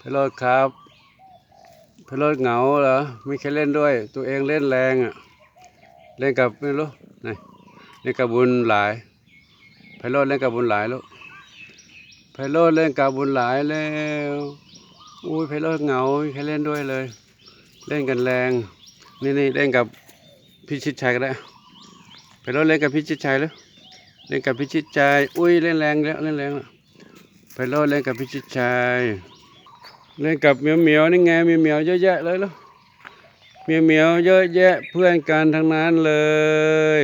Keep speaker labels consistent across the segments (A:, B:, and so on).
A: พโรดครับพโรดเหงาเหรอไม่เคยเล่นด้วย ตัวเองเล่นแรงอะเล่นกับไม่รู้ไหนเล่นกับบุญหลายพโรดเล่นกับบุญหลายลูกพโรดเล่นกับบุญหลายแล้วอุ้ยพโรดเหงาไม่เคยเล่นด้วยเลย เล่นกันแรงนี่นี่เล่นกับพิชิตชัยก็ได้เพโรดเล่นกับพิชิตชัยแล้วเล่นกับพิชิตชัยอุ้ยเล่นแรงแล้วเล่นแรงแล้วเพโรดเล่นกับพิชิตชัย เล่นกับเหมียวเหมียวนี่ไงเหมียวเหมียวเยอะแยะเลยล้วเหมียวเหมียวเยอะแยะเพื่อนกันทั้งนั้นเลย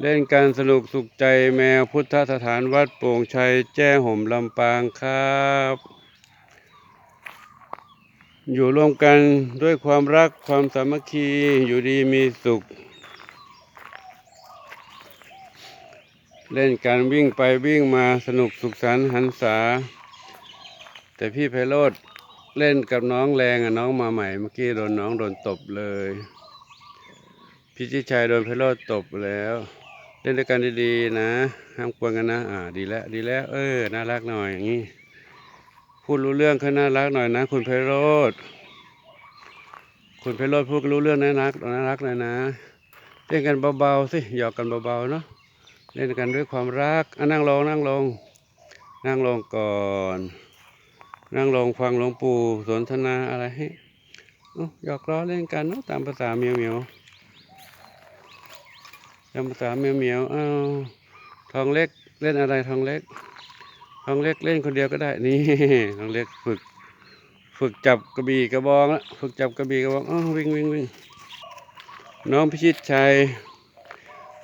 A: เล่นกันสนุกสุขใจแมวพุทธสถานวัดโป่งชัยแจ้ห่มลำปางครับ อยู่ร่วมกันด้วยความรักความสามัคคีอยู่ดีมีสุข เล่นกันวิ่งไปวิ่งมาสนุกสุขสันต์หันษา แต่พี่ไพโรธเล่นกับน้องแรงอะน้องมาใหม่เมื่อกี้โดนน้องโดนตบเลยพี่ชิชัยโดนไพโรธตบแล้ว เล่นด้วยกันดีๆนะ ห้ามกวนกันนะ อ่าดีแล้วดีแล้ว เออน่ารักหน่อยอย่างนี้พูดรู้เรื่องเขาน่ารักหน่อยนะ คุณไพโรธคุณไพโรธพูดรู้เรื่องน่ารักน่ารักหน่อยนะเล่นกันเบาๆสิหยอกกันเบาๆเนาะเล่นกันด้วยความรักอะนั่งลงนั่งลง นั่งลงก่อน นั่งลงฟังหลวงปู่สนทนาอะไรให้หยอกล้อเล่นกันเนอะตามภาษาเมียวเมียวตามภาษาเมียวเมียวอ้าวทองเล็กเล่นอะไรทองเล็ก ทองเล็กเล่นคนเดียวก็ได้นี่ทองเล็กฝึก ฝึกจับกระบี่กระบองละฝึกจับกระบี่กระบองอ้าววิ่งวิ่งวิ่งน้องพิชิตชัย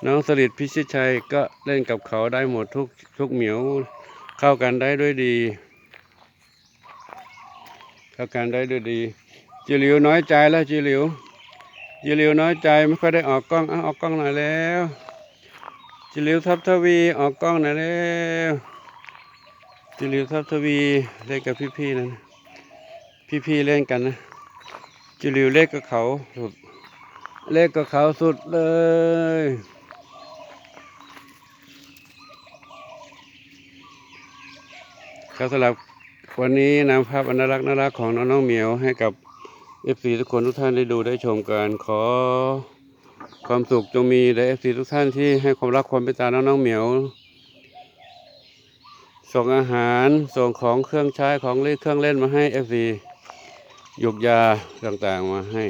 A: น้องสลิดพิชิตชัยก็เล่นกับเขาได้หมดทุกทุกเหมียวเข้ากันได้ด้วยดี เข้ากันได้ด้วยดีจิหลิวน้อยใจแล้วจิหลิวจิหลิวน้อยใจไม่ค่อยได้ออกกล้องอะออกกล้องหน่อยแล้วจิหลิวทับทวีออกกล้องหน่อยแล้วจิหลิวทับทวีเล่นกับพี่ๆนั่นพี่ๆเล่นกันนะจิหลิวเล็กกับเขาสุดเล็กกับเขาสุดเลยครับสำหรับ วันนี้นำภาพอนน่ารักษ์น่ารักของน้องน้องเหมียวให้กับเอฟซีทุกคนทุกท่านได้ดูได้ชมกันขอความสุขจงมีแด่เอฟซีทุกท่านที่ให้ความรักความเมตตาน้องน้องเหมียว ส่งอาหารส่งของเครื่องใช้ของเล่นเครื่องเล่นมาให้เอฟซีหยกยาต่างๆมาให้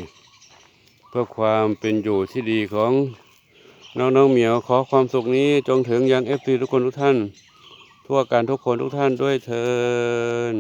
A: เพื่อความเป็นอยู่ที่ดีของน้องน้องเหมียวขอความสุขนี้จงถึงยังเอฟซีทุกคนทุกท่าน ทั่วการทุกคนทุกท่านด้วยเทิน